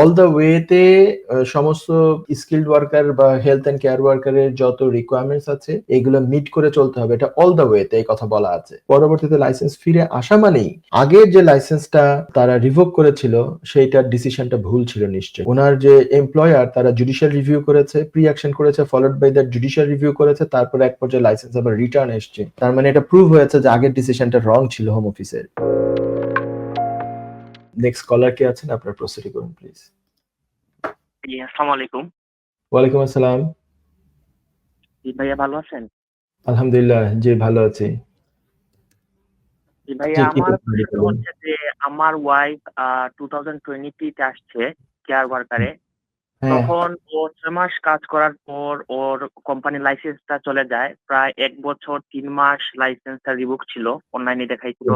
All the ওয়েতে সমস্ত skilled worker বা হেলথ এন্ড কেয়ার ওয়ার্কারের যত রিকোয়ারমেন্টস আছে, এগুলো মিট করে চলতে হবে। এটা অল দ্য ওয়েতে এই কথা বলা আছে। পরবর্তীতে লাইসেন্স ফিরে আসা মানেই আগের যে লাইসেন্সটা তারা রিভোক করেছিল, সেইটার ডিসিশনটা ভুল ছিল নিশ্চয় ওনার যে এমপ্লয়ার তারা জুডিশিয়াল রিভিউ করেছে প্রি অ্যাকশন করেছে followed by that judicial review করেছে, তারপরে এক পর্যায়ে লাইসেন্স আবার রিটার্ন এসছে। তার মানে এটা প্রুভ হয়েছে যে আগের ডিসিশনটা রং ছিল হোম অফিসের নেক্সট কলার কে আছেন? আপনার প্রসিড করুন প্লিজ জি আসসালামু আলাইকুম ওয়ালাইকুম আসসালাম। জি ভাইয়া ভালো আছেন? আলহামদুলিল্লাহ জি ভালো আছি। জি ভাইয়া আমার হচ্ছে যে আমার ওয়াইফ টু থাউজেন্ড টোয়েন্টিতে আসছে কেয়ার ওয়ার্কারে হ্যাঁ। তখন ও ছয় মাস কাজ করার পর ওর কোম্পানির লাইসেন্সটা চলে যায়। প্রায় এক বছর তিন মাস লাইসেন্সটা রিবুক ছিল। অনলাইনে দেখাইছিল।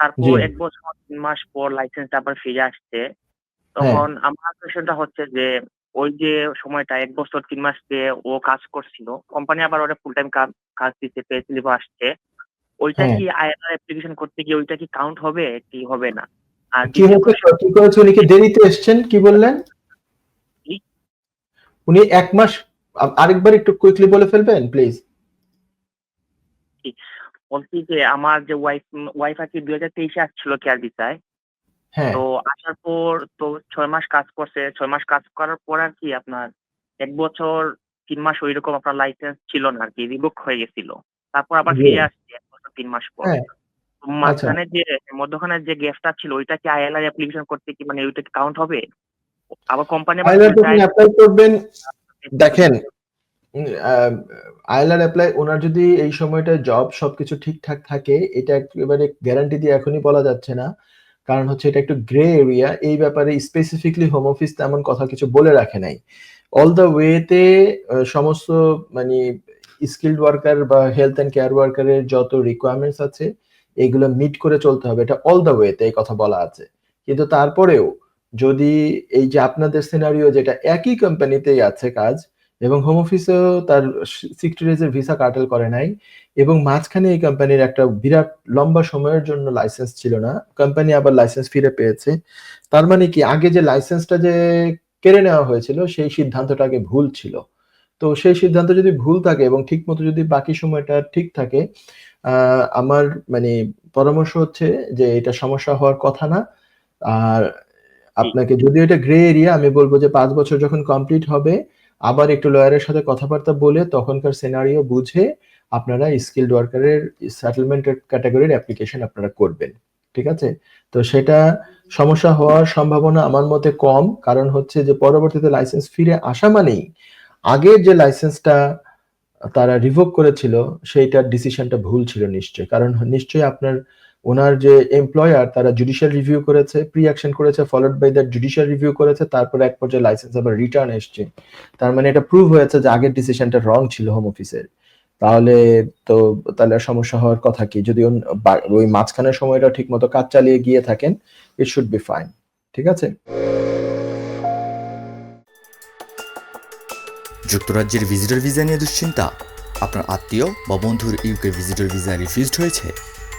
তারপর এক বছর তিন মাস পর লাইসেন্সটা আবার ফিরে আসছে। তখন আমার কোয়েশনটা হচ্ছে যে ওই যে সময়টা এক বছর তিন মাস যে ও কাজ করছিল কোম্পানি আবার ওরা ফুল টাইম কাজ দিতে পে স্লিপ আসছে। ওইটা হ্যাঁ। কি আইআরআর অ্যাপ্লিকেশন করতে গিয়ে ওইটা কি কাউন্ট হবে কি হবে না? আর কি হচ্ছে কি করেছে? উনি কি দেরিতে এসছেন? কি বললেন? উনি এক মাস আরেকবার একটু কুইকলি বলে ফেলবেন প্লিজ বলছি যে আমার যে ওয়াইফ ওয়াইফ আর কি দুই হাজার তেইশে আসছিল কেয়ার ভিসায় হ্যাঁ। তো আসার পর তো ছয় মাস কাজ করছে। ছয় মাস কাজ করার পর আর কি আপনার এক বছর তিন মাস ওইরকম আপনার লাইসেন্স ছিল না আর কি রিবুক হয়ে গেছিল। তারপর আবার ফিরে আসছে এক বছর তিন মাস পর। হ্যাঁ। তো মাঝখানে যে মধ্যখানে যে গ্যাপটা ছিল ওইটা কি আইএলআর অ্যাপ্লিকেশন করতে কি মানে ওইটা কি কাউন্ট হবে? আবার কোম্পানি অ্যাপ্লাই করবেন। দেখেন আইলার অ্যাপ্লাই ওনার যদি এই সময়টা জব সবকিছু ঠিকঠাক থাকে, এটা একেবারে গ্যারান্টি দিয়ে এখনই বলা যাচ্ছে না। কারণ হচ্ছে এটা একটু গ্রে এরিয়া এই ব্যাপারে স্পেসিফিকলি হোম অফিস তেমন কথা কিছু বলে রাখে নাই। অল দ্য ওয়েতে সমস্ত মানে স্কিল্ড ওয়ার্কার বা হেলথ এন্ড কেয়ার ওয়ার্কারের যত রিকোয়ারমেন্টস আছে, এগুলো মিট করে চলতে হবে। এটা অল দ্য ওয়েতে এই কথা বলা আছে। কিন্তু তারপরেও যদি এই যে আপনাদের সিনারিও যেটা একই কোম্পানিতেই আছে কাজ এবং হোম অফিসেও তার সিক্সটি ডেজের ভিসা কাটেল করে নাই এবং মাঝখানে এই কোম্পানির একটা বিরাট লম্বা সময়ের জন্য লাইসেন্স ছিল না। কোম্পানি আবার লাইসেন্স ফিরে পেয়েছে। তার মানে কি, আগে যে লাইসেন্সটা যে কেড়ে নেওয়া হয়েছিল, সেই সিদ্ধান্তটা আগে ভুল ছিল। তো সেই সিদ্ধান্ত যদি ভুল থাকে এবং ঠিক মতো যদি বাকি সময়টা ঠিক থাকে আমার মানে পরামর্শ হচ্ছে যে এটা সমস্যা হওয়ার কথা না। আর আপনাকে যদি এটা গ্রে এরিয়া আমি বলব যে পাঁচ বছর যখন কমপ্লিট হবে আবার একটু লয়ারের সাথে কথাবার্তা বলে তখনকার সিনারিও বুঝে আপনারা স্কিলড ওয়ার্কারের সেটেলমেন্টের ক্যাটাগরির অ্যাপ্লিকেশন আপনারা করবেন, ঠিক আছে? তো সেটা সমস্যা হওয়ার সম্ভাবনা আমার মতে কম, কারণ হচ্ছে যে পরবর্তীতে লাইসেন্স ফিরে আসা মানেই আগের যে লাইসেন্সটা তারা রিভোক করেছিল, সেইটার ডিসিশনটা ভুল ছিল নিশ্চয়ই। কারণ নিশ্চয়ই আপনার ওনার যে এমপ্লয়ার তারা জুডিশিয়াল রিভিউ করেছে প্রি অ্যাকশন করেছে followed by that judicial review করেছে, তারপর এক পর্যায়ে লাইসেন্স আবার রিটার্ন এসছে। তার মানে এটা প্রুভ হয়েছে যে আগের ডিসিশনটা রং ছিল হোম অফিসের তাহলে তো তাহলে সমস্যা হওয়ার কথা কি? যদি ওই মাঝখানের সময়টা ঠিক মতো কাজ চালিয়ে গিয়ে থাকেন ইট শুড বি ফাইন ঠিক আছে? যুক্তরাজ্যের ভিজিটর ভিসা নিয়ে দুশ্চিন্তা। আপনার আত্মীয় বা বন্ধুর ইউকে ভিজিটর ভিসা রিফিউজড হয়েছে।